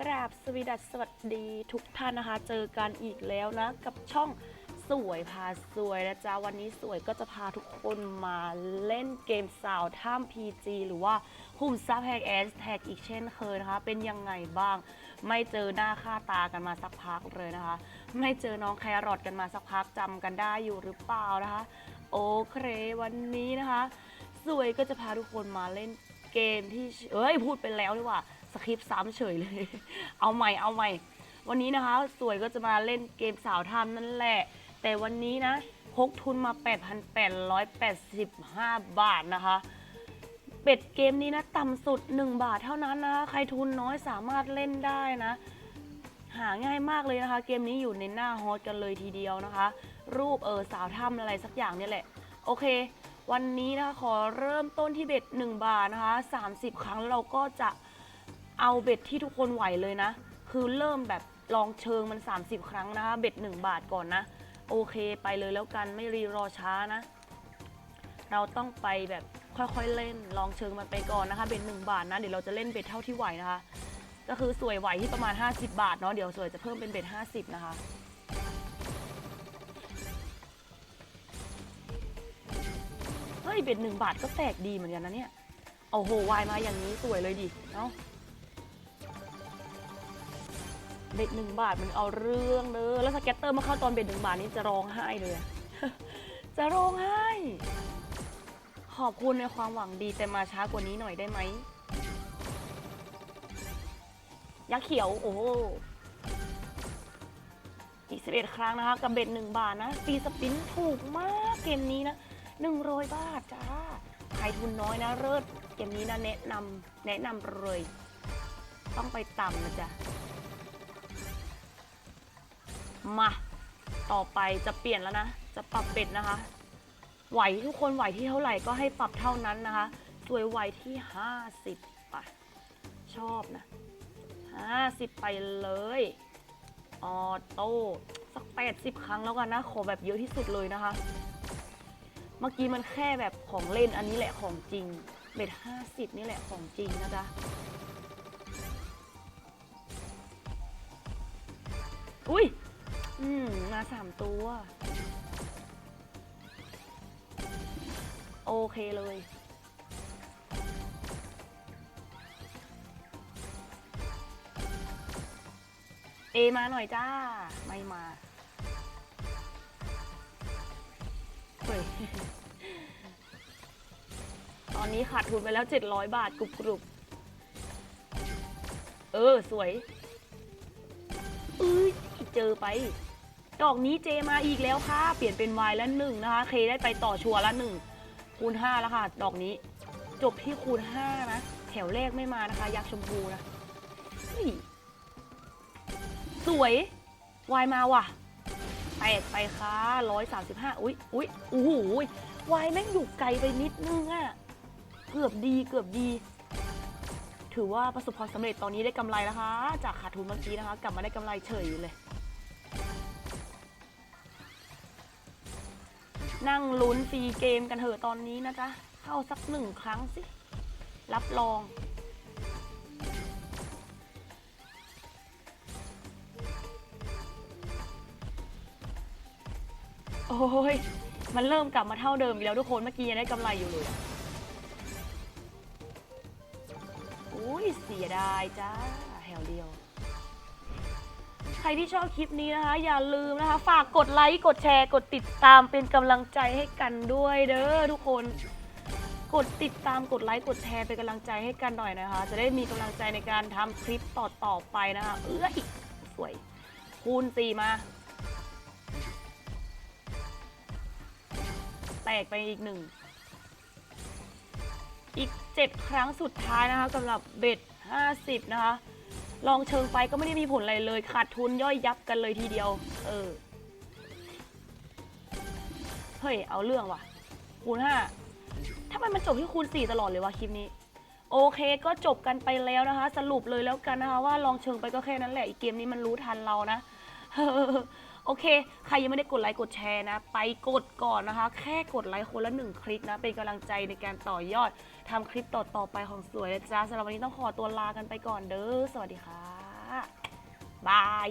กราบสวีดัสสวัสดีทุกท่านนะคะ เจอกันอีกแล้วนะ กับช่องสวยพาสวยนะจ๊ะ วันนี้สวยก็จะพาทุกคนมาเล่นเกมสาวท่าม PG หรือว่าหุ่มซับแฮกแอสแท็กอีกเช่นเคยนะคะ เป็นยังไงบ้าง ไม่เจอหน้าค่าตากันมาสักพักเลยนะคะ ไม่เจอน้องแครอทกันมาสักพักจำกันได้อยู่หรือเปล่านะคะ โอเควันนี้นะคะ สวยก็จะพาทุกคนมาเล่น เกมที่เอ้ยพูดไปแล้วดีกว่าสคริปต์ซ้ำเฉยเลย เอาใหม่เอาใหม่ วันนี้นะคะ สวยก็จะมาเล่นเกมสาวทำนั่นแหละ แต่วันนี้นะพกทุนมา 8,885 บาทนะคะ เป็ดเกมนี้นะต่ำสุด 1 บาทเท่านั้นนะคะใครทุนน้อยสามารถเล่นได้นะ หาง่ายมากเลยนะคะ เกมนี้อยู่ในหน้าฮอตกันเลยทีเดียวนะคะ รูปเออสาวถ้ำอะไรสักอย่างนี่แหละ โอเค วันนี้นะคะขอเริ่มต้นที่เบ็ด1 บาทนะคะ 30 ครั้งแล้วเราก็จะเอาเบ็ดที่ทุกคนไหวเลยนะ คือเริ่มแบบลองเชิงมัน 30 ครั้งนะคะ เบ็ด 1 บาทก่อนนะ โอเคไปเลยแล้วกันไม่รีรอช้านะ เราต้องไปแบบค่อยๆเล่นลองเชิงมันไปก่อนนะคะ เบ็ด 1 บาทนะเดี๋ยวเราจะเล่นเบ็ดเท่าที่ไหวนะคะ ก็คือสวยไหวที่ประมาณ 50 บาทเนาะเดี๋ยวสวยจะเพิ่มเป็นเบ็ด50 นะคะ ยเบ็ดหนึ่งบาทก็แตกดีเหมือนกันนะเนี่ยโอ้โหวายมาอย่างนี้สวยเลยดิเอ้าเบ็ดหนึ่งบาทมันเอาเรื่องเด้อแล้วสเก็ตเตอร์มาเข้าตอนเบ็ดหนึ่งบาทนี่จะร้องไห้เลย จะร้องไห้ ขอบคุณในความหวังดีแต่มาช้ากว่านี้หน่อยได้ไหมยักษ์เขียวโอ้โหอีกสิบเอ็ดครั้งนะคะกับเบ็ดหนึ่งบาทนะฟีสปินถูกมากเกมนี้นะ หนึ่งร้อยบาทจ้าใครทุนน้อยนะเลิศเกมนี้นะแนะนำแนะนำเลย ต้องไปต่ำนะจ๊ะ มา ต่อไปจะเปลี่ยนแล้วนะ จะปรับเบ็ดนะคะ ไหวทุกคนไหวที่เท่าไหร่ก็ให้ปรับเท่านั้นนะคะสวยไหวที่ 50ไปชอบนะ 50 ไปเลยออโต้สัก 80 ครั้งแล้วกันนะ ขอแบบเยอะที่สุดเลยนะคะ เมื่อกี้มันแค่แบบของเล่นอันนี้แหละของจริง เบ็ด50นี่แหละของจริงนะจ๊ะอุ้ย อืม มาสามตัว โอเคเลย เอมาหน่อยจ้า ตอนนี้ขาดทุนไปแล้ว 700 บาทกรุบกรุบเออ สวยเอ้ยเจอไป ดอกนี้เจมาอีกแล้วค่ะ เปลี่ยนเป็น Y แล้วหนึ่งนะคะ เคได้ไปต่อชัวร์ละหนึ่งคูณ5แล้วค่ะ ดอกนี้ จบที่คูณ5นะ แถวแรกไม่มานะคะ ยักษ์ชมพูนะสวย วายมาว่ะ แตกไปค่ะร้อยสามสิบห้าอุ้ยอุ้ยโอ้โหวายแม่งอยู่ไกลไปนิดนึงอะเกือบดีเกือบดี ถือว่าประสบความสำเร็จตอนนี้ได้กำไรนะคะ จากขาดทุนเมื่อกี้นะคะ กลับมาได้กำไรเฉยเลย นั่งลุ้นฟรีเกมกันเถอะตอนนี้นะจ๊ะ เข้าสักหนึ่งครั้งสิ รับรอง โอ้ย มันเริ่มกลับมาเท่าเดิมอีกแล้วทุกคน เมื่อกี้ยังได้กำไรอยู่เลย อุ้ยเสียดายจ้าแถวเดียว ใครที่ชอบคลิปนี้นะคะ อย่าลืมนะคะ ฝากกดไลค์ กดแชร์ กดติดตามเป็นกำลังใจให้กันด้วยเด้อทุกคน กดติดตาม กดไลค์ กดแชร์เป็นกำลังใจให้กันหน่อยนะคะ จะได้มีกำลังใจในการทำคลิปต่อๆไปนะคะ เอ้ยสวย คูณสี่มา แตกไปอีกหนึ่ง อีก 7 ครั้งสุดท้ายนะคะสำหรับเบ็ด 50 นะคะ ลองเชิงไปก็ไม่ได้มีผลอะไรเลย ขาดทุนย่อยยับกันเลยทีเดียว เออ เฮ้ย เอาเรื่องว่ะ คูณ 5 ถ้าไมมันจบที่คูณ 4 ตลอดเลยวะคลิปนี้ โอเคก็จบกันไปแล้วนะคะ สรุปเลยแล้วกันนะคะ ว่าลองเชิงไปก็แค่นั้นแหละ อีกเกมนี้มันรู้ทันเรานะ โอเค ใครยังไม่ได้กดไลค์กดแชร์นะ ไปกดก่อนนะคะ แค่กดไลค์คนละหนึ่งคลิกนะ เป็นกำลังใจในการต่อยอดทำคลิปต่อๆไปของสวยนะจ๊ะสำหรับวันนี้ต้องขอตัวลากันไปก่อนเด้อ สวัสดีค่ะ บาย